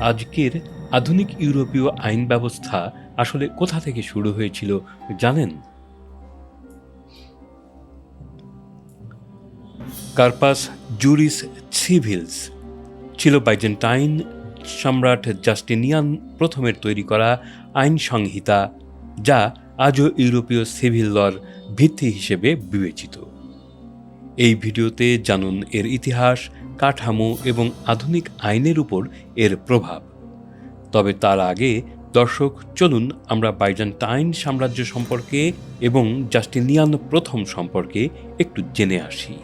আজকের আধুনিক ইউরোপীয় আইন ব্যবস্থা আসলে কোথা থেকে শুরু হয়েছিল, জানেন? কার্পাস জুরিস সিভিলস ছিল বাইজেন্টাইন সম্রাট জাস্টিনিয়ান প্রথমের তৈরি করা আইন সংহিতা, যা আজও ইউরোপীয় সিভিল লর ভিত্তি হিসেবে বিবেচিত। এই ভিডিওতে জানুন এর ইতিহাস কাঠামো এবং আধুনিক আইনের উপর এর প্রভাব। তবে তার আগে, দর্শক, চলুন আমরা বাইজেন্টাইন সাম্রাজ্য সম্পর্কে এবং জাস্টিনিয়ান প্রথম সম্পর্কে একটু জেনে আসি।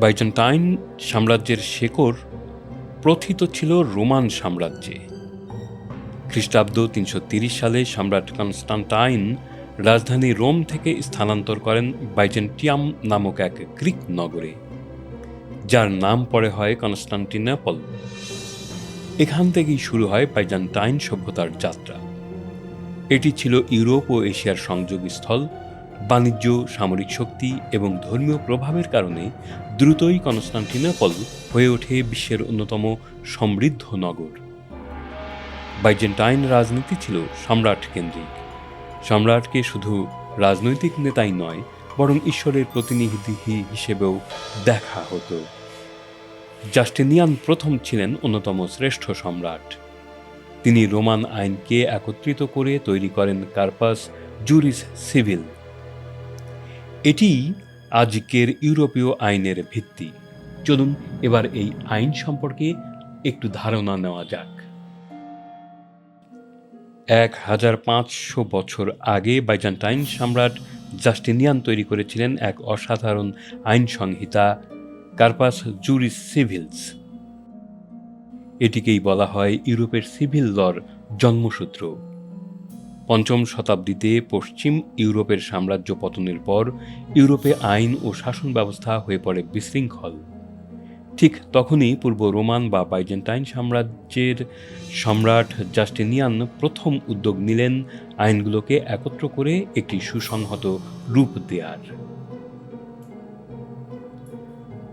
বাইজেন্টাইন সাম্রাজ্যের শেকড় প্রথিত ছিল রোমান সাম্রাজ্যে। খ্রিস্টাব্দ তিনশো সালে সম্রাট কনস্টান্টাইন রাজধানী রোম থেকে স্থানান্তর করেন বাইজেন্টিয়াম নামক এক গ্রিক নগরে, যার নাম পরে হয় কনস্টান্টিনাপল। এখান থেকেই শুরু হয় বাইজেন্টাইন সভ্যতার যাত্রা। এটি ছিল ইউরোপ ও এশিয়ার সংযোগস্থল, বাণিজ্য, সামরিক শক্তি এবং ধর্মীয় প্রভাবের কারণে দ্রুতই কনস্টান্টিনোপল হয়ে ওঠে বিশ্বের অন্যতম সমৃদ্ধ নগর। বাইজেন্টাইন রাজনীতি ছিল সম্রাট কেন্দ্রিক। সম্রাটকে শুধু রাজনৈতিক নেতাই নয়, বরং ঈশ্বরের প্রতিনিধি হিসেবেও দেখা হতো। জাস্টিনিয়ান প্রথম ছিলেন অন্যতম শ্রেষ্ঠ সম্রাট। তিনি রোমান আইনকে একত্রিত করে তৈরি করেন কার্পাস জুরিস সিভিল। এটি আজকের ইউরোপীয় আইনের ভিত্তি। চলুন এবার এই আইন সম্পর্কে একটু ধারণা নেওয়া যাক। এক হাজার পাঁচশো বছর আগে বাইজান্টাইন সম্রাট জাস্টিনিয়ান তৈরি করেছিলেন এক অসাধারণ আইন সংহিতা কার্পাস জুরিস সিভিলস। এটিকেই বলা হয় ইউরোপের সিভিল লর জন্মসূত্র। পঞ্চম শতাব্দীতে পশ্চিম ইউরোপের সাম্রাজ্য পতনের পর ইউরোপে আইন ও শাসন ব্যবস্থা হয়ে পড়ে বিশৃঙ্খল। ঠিক তখনই পূর্ব রোমান বা বাইজেন্টাইন সাম্রাজ্যের সম্রাট জাস্টিনিয়ান প্রথম উদ্যোগ নিলেন আইনগুলোকে একত্র করে একটি সুসংহত রূপ দেয়ার।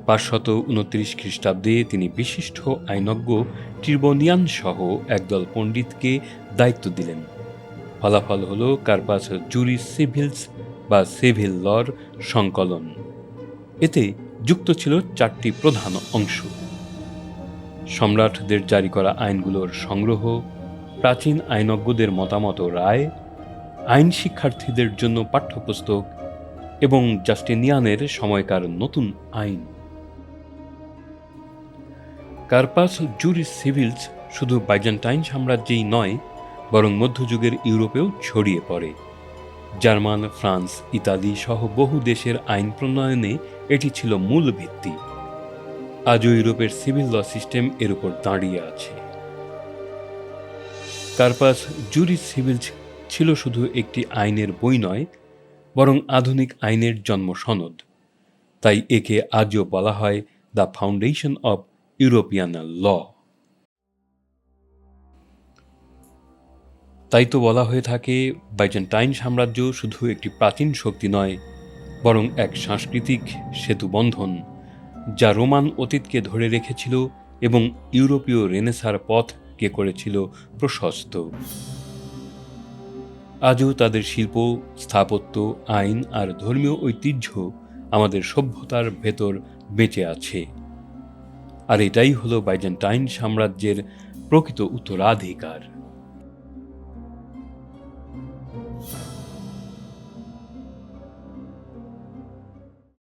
পাঁচশত উনত্রিশ খ্রিস্টাব্দে তিনি বিশিষ্ট আইনজ্ঞ ট্রিবনিয়ান সহ একদল পণ্ডিতকে দায়িত্ব দিলেন। ফলাফল হল কার্পাস জুরি সিভিলস বা সিভিল লর সংকলন। এতে যুক্ত ছিল চারটি প্রধান অংশ। সম্রাটদের জারি করা আইনগুলোর সংগ্রহ, প্রাচীন আইনজ্ঞদের মতামত রায়, আইন শিক্ষার্থীদের জন্য পাঠ্যপুস্তক এবং জাস্টিনিয়ানের সময়কার নতুন আইন। কার্পাস জুরিস সিভিলস শুধু বাইজেন্টাইন সাম্রাজ্যেই নয়, বরং মধ্যযুগের ইউরোপেও ছড়িয়ে পড়ে। জার্মান, ফ্রান্স, ইতালি সহ বহু দেশের আইন প্রণয়নে এটি ছিল মূল ভিত্তি। আজও ইউরোপের সিভিল ল সিস্টেম এর উপর দাঁড়িয়ে আছে। কার্পাস জুরি সিভিল ছিল শুধু একটি আইনের বই নয়, বরং আধুনিক আইনের জন্ম সনদ। তাই একে আজও বলা হয় the foundation of European law তাই তো বলা হয়ে থাকে, বাইজেন্টাইন সাম্রাজ্য শুধু একটি প্রাচীন শক্তি নয় বরং এক সাংস্কৃতিক সেতু বন্ধন যা রোমান অতীতকে ধরে রেখেছিল এবং ইউরোপীয় রেনেসার পথকে করেছিল প্রশস্ত। আজও তাদের শিল্প, স্থাপত্য, আইন আর ধর্মীয় ঐতিহ্য আমাদের সভ্যতার ভেতর বেঁচে আছে। আর এটাই হলো বাইজেন্টাইন সাম্রাজ্যের প্রকৃত উত্তরাধিকার।